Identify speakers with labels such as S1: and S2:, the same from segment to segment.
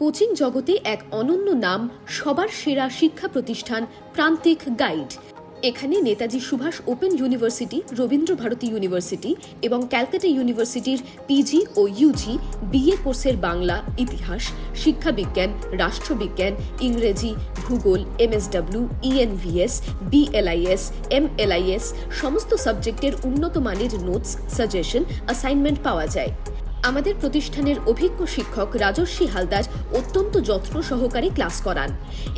S1: Coaching জগতে এক অনন্য নাম, সবার সেরা শিক্ষা প্রতিষ্ঠান প্রান্তিক গাইড। এখানে Netaji Subhash open university, Rabindra Bharati university এবং ক্যালকাটা ইউনিভার্সিটির পিজি ও ইউজি বিএ কোর্সের বাংলা, ইতিহাস, শিক্ষাবিজ্ঞান, রাষ্ট্রবিজ্ঞান, ইংরেজি, ভূগোল, এমএসডব্লিউ ইএনভিএস বিএলআইএস এমএলআইএস সমস্ত সাবজেক্টের উন্নত মানের নোটস, সাজেশন অ্যাসাইনমেন্ট পাওয়া যায়। আমাদের প্রতিষ্ঠানের অভিজ্ঞ শিক্ষক রাজস্বী হালদার অত্যন্ত যত্ন সহকারে ক্লাস করান।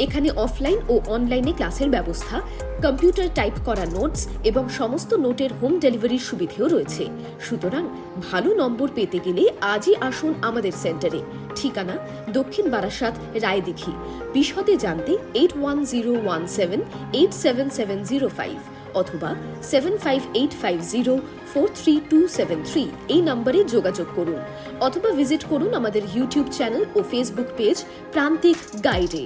S1: এখানে অফলাইন ও অনলাইনে ক্লাসের ব্যবস্থা, কম্পিউটার টাইপ করা নোটস এবং সমস্ত নোটের হোম ডেলিভারির সুবিধেও রয়েছে। সুতরাং ভালো নম্বর পেতে গেলে আজই আসুন আমাদের সেন্টারে। ঠিকানা দক্ষিণ বারাসাত, রায়দিঘি। বিশদে জানতে eight one zero one seven eight seven seven zero five অথবা seven five eight five zero four three two seven three এই নম্বরে যোগাযোগ করুন অথবা ভিজিট করুন আমাদের ইউটিউব চ্যানেল ও ফেসবুক পেজ প্রান্তিক গাইডে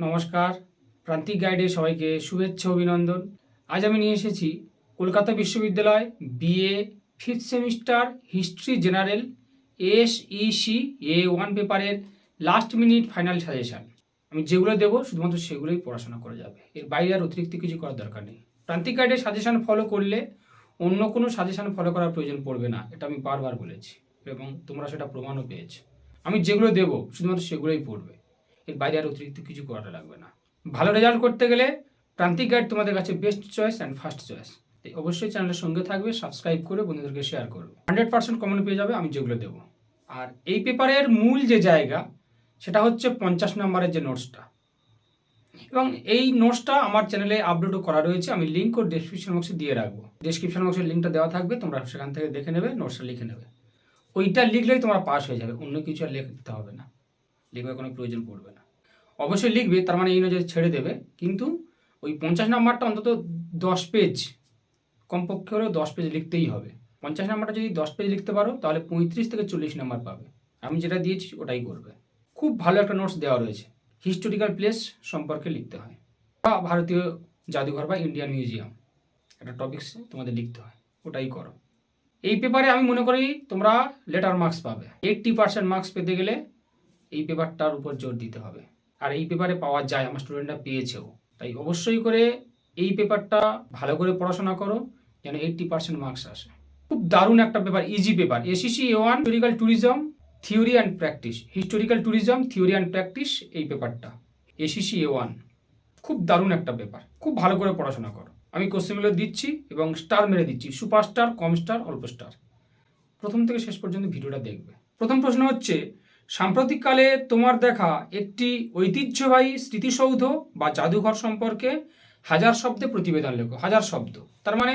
S2: নমস্কার, প্রান্তিক গাইডে সবাইকে শুভেচ্ছা, অভিনন্দন। আজ আমি নিয়ে এসেছি কলকাতা বিশ্ববিদ্যালয় BA fifth semester history general S EC A one পেপারের লাস্ট মিনিট ফাইনাল সাজেশান আমি যেগুলো দেবো শুধুমাত্র সেগুলোই পড়াশোনা করা যাবে। এর বাইরে আর অতিরিক্ত কিছু করার দরকার নেই। প্রান্তিক গাইডের সাজেশান ফলো করলে অন্য কোনো সাজেশান ফলো করার প্রয়োজন পড়বে না, এটা আমি বারবার বলেছি এবং তোমরা সেটা প্রমাণও পেয়েছ। আমি যেগুলো দেবো শুধুমাত্র সেগুলোই পড়বে। এর বাইরে আর অতিরিক্ত কিছু করাটা লাগবে না। ভালো রেজাল্ট করতে গেলে প্রান্তিক গাইড তোমাদের কাছে best choice and first choice তাই অবশ্যই চ্যানেলের সঙ্গে থাকবে সাবস্ক্রাইব করে বন্ধুদেরকে শেয়ার করবে। হান্ড্রেড পার্সেন্ট কমন পেয়ে যাবে, আমি যেগুলো দেবো। আর এই পেপারের মূল যে জায়গা সেটা হচ্ছে পঞ্চাশ নম্বরের যে নোটসটা এবং এই নোটসটা আমার চ্যানেলে আপলোডও করা রয়েছে, আমি লিঙ্ক ও ডেসক্রিপশন বক্সে দিয়ে রাখব। ডেসক্রিপশন বক্সের লিঙ্কটা দেওয়া থাকবে, তোমরা সেখান থেকে দেখে নেবে নোটসটা লিখে নেবে। ওইটা লিখলেই তোমরা পাস হয়ে যাবে, অন্য কিছু আর লিখতে হবে না। লিখবার কোনো প্রয়োজন পড়বে না। অবশ্যই লিখবে, তার মানে এই যে ছেড়ে দেবে, কিন্তু ওই পঞ্চাশ নাম্বারটা অন্তত দশ পেজ কমপক্ষে হলেও দশ পেজ লিখতেই হবে। পঞ্চাশ নাম্বারটা যদি দশ পেজ লিখতে পারো, তাহলে পঁয়ত্রিশ থেকে চল্লিশ নাম্বার পাবে। আমি যেটা দিয়েছি, ওটাই করবে। খুব ভালো একটা নোটস দেওয়া রয়েছে। হিস্টোরিক্যাল প্লেস সম্পর্কে লিখতে হয়। বা ভারতীয় জাদুঘর বা ইন্ডিয়ান মিউজিয়াম একটা টপিক্স তোমাদের লিখতে হয়, ওটাই করো। এই পেপারে আমি মনে করি তোমরা লেটার মার্কস পাবে। এইট্টি পার্সেন্ট মার্কস পেতে গেলে এই পেপারটার উপর জোর দিতে হবে। আর এই পেপারে পাওয়া যায়, আমার স্টুডেন্টরা পেয়েছেও। তাই অবশ্যই করে এই পেপারটা ভালো করে পড়াশোনা করো, যেন এইট্টি পার্সেন্ট মার্কস আসে। খুব দারুণ একটা paper easy paper SEC one historical tourism theory and practice, historical tourism, theory and practice এই পেপারটা এসিসি এ ওয়ান খুব দারুণ একটা পেপার, খুব ভালো করে পড়াশোনা করো। আমি কোশ্চেনগুলো দিচ্ছি এবং স্টার মেরে দিচ্ছি সুপার স্টার কম স্টার অল্প স্টার প্রথম থেকে শেষ পর্যন্ত ভিডিওটা দেখবে। প্রথম প্রশ্ন হচ্ছে, সাম্প্রতিককালে তোমার দেখা একটি ঐতিহ্যবাহী স্মৃতিসৌধ বা জাদুঘর সম্পর্কে হাজার শব্দে প্রতিবেদন লেখো, হাজার শব্দ। তার মানে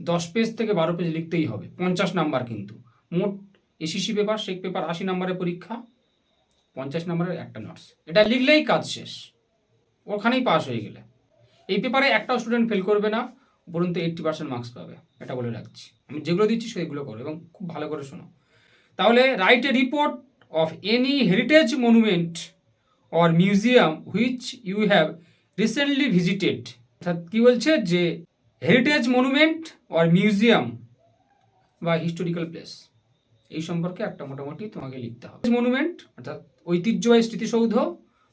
S2: দশ পেজ থেকে বারো পেজ লিখতেই হবে, পঞ্চাশ নাম্বার কিন্তু। মোট এসিসি পেপার শেখ পেপার আশি নাম্বারের পরীক্ষা, পঞ্চাশ নাম্বারের একটা নোটস এটা লিখলেই কাজ শেষ। ওখানেই পাস হয়ে গেলে। এই পেপারে একটাও স্টুডেন্ট ফেল করবে না উপরন্তু এইট্টি পার্সেন্ট মার্কস পাবে। এটা বলে রাখছি। আমি যেগুলো দিচ্ছি সেগুলো করো এবং খুব ভালো করে শোনো। তাহলে write a report of any heritage monument or museum which you have recently visited অর্থাৎ কী বলছে যে হেরিটেজ মনুমেন্ট অর মিউজিয়াম বা হিস্টোরিক্যাল প্লেস এই সম্পর্কে একটা মোটামুটি তোমাকে লিখতে হবে। মনুমেন্ট, অর্থাৎ ঐতিহ্যবাহী স্মৃতিসৌধ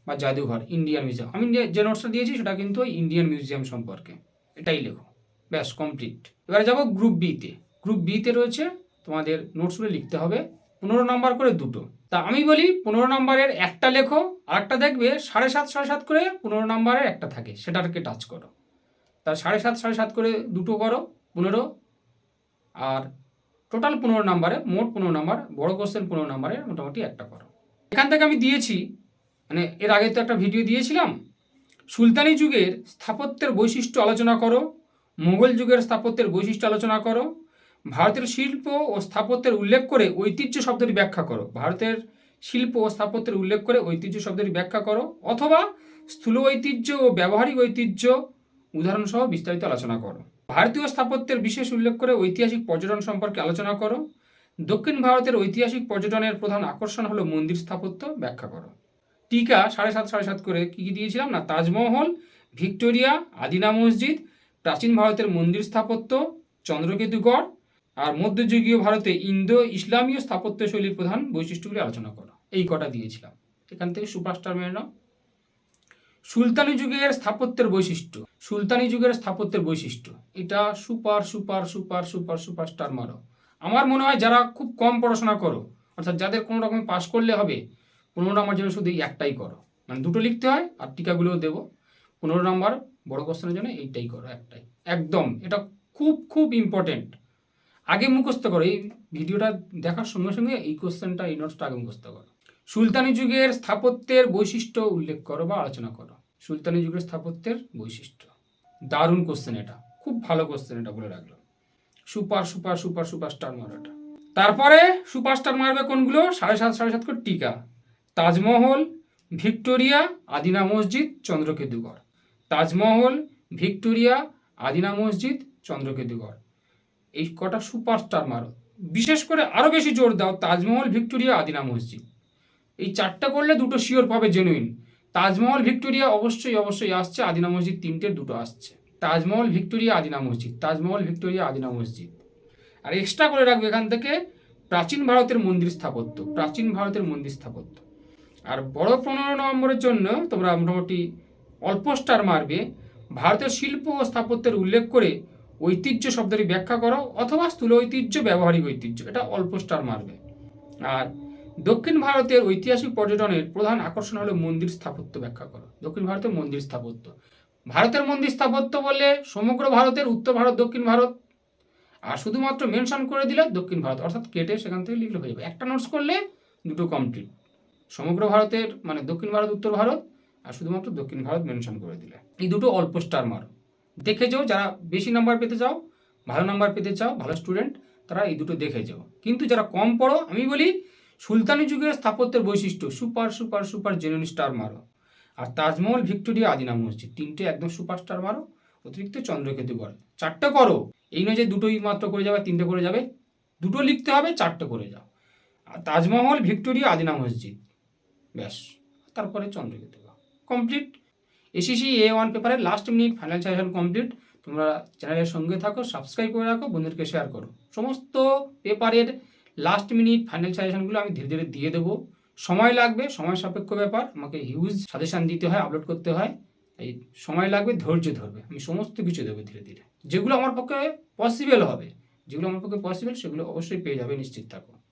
S2: বা জাদুঘর ইন্ডিয়ান মিউজিয়াম আমি যে- নোটসটা দিয়েছি, সেটা কিন্তু ওই ইন্ডিয়ান মিউজিয়াম সম্পর্কে। এটাই লেখো। ব্যাস কমপ্লিট এবারে যাব গ্রুপ বিতে গ্রুপ বিতে রয়েছে তোমাদের নোটসগুলো লিখতে হবে। পনেরো নাম্বার করে দুটো। তা আমি বলি, পনেরো নাম্বারের একটা লেখো আর একটা দেখবে, সাড়ে সাত সাড়ে সাত করে পনেরো নাম্বারের একটা থাকে, সেটাকে টাচ করো। তা সাড়ে সাত সাড়ে সাত করে দুটো করো, পনেরো। আর টোটাল পনেরো নাম্বারে মোট পনেরো নাম্বার বড় কোশ্চেন পনেরো নাম্বারে মোটামুটি একটা করো। এখান থেকে আমি দিয়েছি মানে এর আগে তো একটা ভিডিও দিয়েছিলাম, সুলতানি যুগের স্থাপত্যের বৈশিষ্ট্য আলোচনা করো, মোগল যুগের স্থাপত্যের বৈশিষ্ট্য আলোচনা করো, ভারতের শিল্প ও স্থাপত্যের উল্লেখ করে ঐতিহ্য শব্দটি ব্যাখ্যা করো, ভারতের শিল্প ও স্থাপত্যের উল্লেখ করে ঐতিহ্য শব্দটি ব্যাখ্যা করো, অথবা স্থূল ঐতিহ্য ও ব্যবহারিক ঐতিহ্য উদাহরণসহ বিস্তারিত আলোচনা করো। ভারতীয় স্থাপত্যের বিশেষ উল্লেখ করে ঐতিহাসিক পর্যটন সম্পর্কে আলোচনা করো। দক্ষিণ ভারতের ঐতিহাসিক পর্যটনের প্রধান আকর্ষণ হলো মন্দির স্থাপত্য, ব্যাখ্যা করো। টিকা সাড়ে সাত সাড়ে সাত করে কী কী দিয়েছিলাম না? তাজমহল, ভিক্টোরিয়া, আদিনা মসজিদ, প্রাচীন ভারতের মন্দির স্থাপত্য, চন্দ্রকেতুগড় আর মধ্যযুগীয় ভারতে ইন্দো ইসলামীয় স্থাপত্য শৈলীর প্রধান বৈশিষ্ট্যগুলি আলোচনা করো। এই কটা দিয়েছিলাম। এখান থেকে সুপারস্টার মেনে সুলতানি যুগের স্থাপত্যের বৈশিষ্ট্য। সুলতানি যুগের স্থাপত্যের বৈশিষ্ট্য। এটা super super super super super star মারো। আমার মনে হয় যারা খুব কম পড়াশোনা করো, অর্থাৎ যাদের কোনো রকম পাশ করলে হবে, পনেরো নম্বর জন্য শুধু একটাই করো। মানে দুটো লিখতে হয় আর টিকাগুলোও দেবো। পনেরো নম্বর বড় কোশ্চেনের জন্য এইটাই করো, একটাই। একদম, এটা খুব খুব ইম্পর্টেন্ট আগে মুখস্থ করো। এই ভিডিওটা দেখার সঙ্গে সঙ্গে এই কোশ্চেনটা এই নোটসটা আগে মুখস্থ করো। সুলতানি যুগের স্থাপত্যের বৈশিষ্ট্য উল্লেখ করো বা আলোচনা করো। সুলতানি যুগের স্থাপত্যের বৈশিষ্ট্য। দারুণ কোশ্চেন এটা। খুব ভালো কোশ্চেন এটা বলে রাখল। সুপার সুপার সুপার, সুপারস্টার মারো এটা তারপরে সুপারস্টার মারবে কোনগুলো? সাড়ে সাত সাড়ে সাত করে টিকা। তাজমহল, ভিক্টোরিয়া, আদিনা মসজিদ চন্দ্রকেতুগড় তাজমহল, ভিক্টোরিয়া, আদিনা মসজিদ চন্দ্রকেতুগড় এই কটা সুপারস্টার মারো। বিশেষ করে আরও বেশি জোর দাও। তাজমহল, ভিক্টোরিয়া, আদিনা মসজিদ। এই চারটা করলে দুটো শিওর পাবে জেনুইন তাজমহল, ভিক্টোরিয়া অবশ্যই অবশ্যই আসছে। আদিনা মসজিদ তিনটের দুটো আসছে। তাজমহল, ভিক্টোরিয়া, আদিনা মসজিদ। তাজমহল, ভিক্টোরিয়া, আদিনা মসজিদ। আর এক্সট্রা করে রাখবে এখান থেকে প্রাচীন ভারতের মন্দির স্থাপত্য, প্রাচীন ভারতের মন্দির স্থাপত্য। আর বড় পনেরো নম্বরের জন্য তোমরা মোটামুটি অল্প স্টার মারবে। ভারতের শিল্প ও স্থাপত্যের উল্লেখ করে ঐতিহ্য শব্দটি ব্যাখ্যা করো, অথবা স্থূল ঐতিহ্য, ব্যবহারিক ঐতিহ্য, এটা অল্প স্টার মারবে। আর দক্ষিণ ভারতের ঐতিহাসিক পর্যটনের প্রধান আকর্ষণ হলো মন্দির স্থাপত্য ব্যাখ্যা করো। দক্ষিণ ভারতের মন্দির স্থাপত্য। ভারতের মন্দির স্থাপত্য বলে সমগ্র ভারতের উত্তর ভারত, দক্ষিণ ভারত। আর শুধুমাত্র মেনশন করে দিলে দক্ষিণ ভারত, অর্থাৎ কেটে সেখান থেকে লিখলে হয়ে যাবে। একটা নোটস করলে দুটো কমপ্লিট সমগ্র ভারতের মানে দক্ষিণ ভারত, উত্তর ভারত, আর শুধুমাত্র দক্ষিণ ভারত মেনশন করে দিলে। এই দুটো অল্প স্টার মার। দেখে যাও যারা বেশি নাম্বার পেতে চাও, ভালো নাম্বার পেতে চাও, ভালো স্টুডেন্ট তারা এই দুটো দেখে যাও। কিন্তু যারা কম পড়ো, আমি বলি সুলতানি যুগের স্থাপত্যের বৈশিষ্ট্য, super super super genuine star মারো। আর তাজমহল, ভিক্টোরিয়া আদিনা মসজিদ, তিনটে একদম সুপার স্টার মারো, অতিরিক্ত চন্দ্রকেতু করে চারটে করো। এই নয় যে দুটোই মাত্র করে যাবে, তিনটে করে যাবে, দুটো লিখতে হবে, চারটে করে যাও। আর তাজমহল, ভিক্টোরিয়া আদিনা মসজিদ, ব্যাস। তারপরে Chandraketu complete. SEC A one পেপারের last minute final suggestion complete. তোমরা চ্যানেলের সঙ্গে থাকো সাবস্ক্রাইব করে রাখো, বন্ধুদেরকে শেয়ার করো। সমস্ত পেপারের লাস্ট মিনিট ফাইনাল সাজেশনগুলো আমি ধীরে ধীরে দিয়ে দেবো। সময় লাগবে, সময় সাপেক্ষ ব্যাপার। আমাকে হিউজ সাজেশান দিতে হয় আপলোড করতে হয়। এই সময় লাগবে, ধৈর্য ধরবে। আমি সমস্ত কিছু দেবো ধীরে ধীরে। যেগুলো আমার পক্ষে পসিবল হবে, যেগুলো আমার পক্ষে পসিবল সেগুলো অবশ্যই পেয়ে যাবে নিশ্চিত থাকো।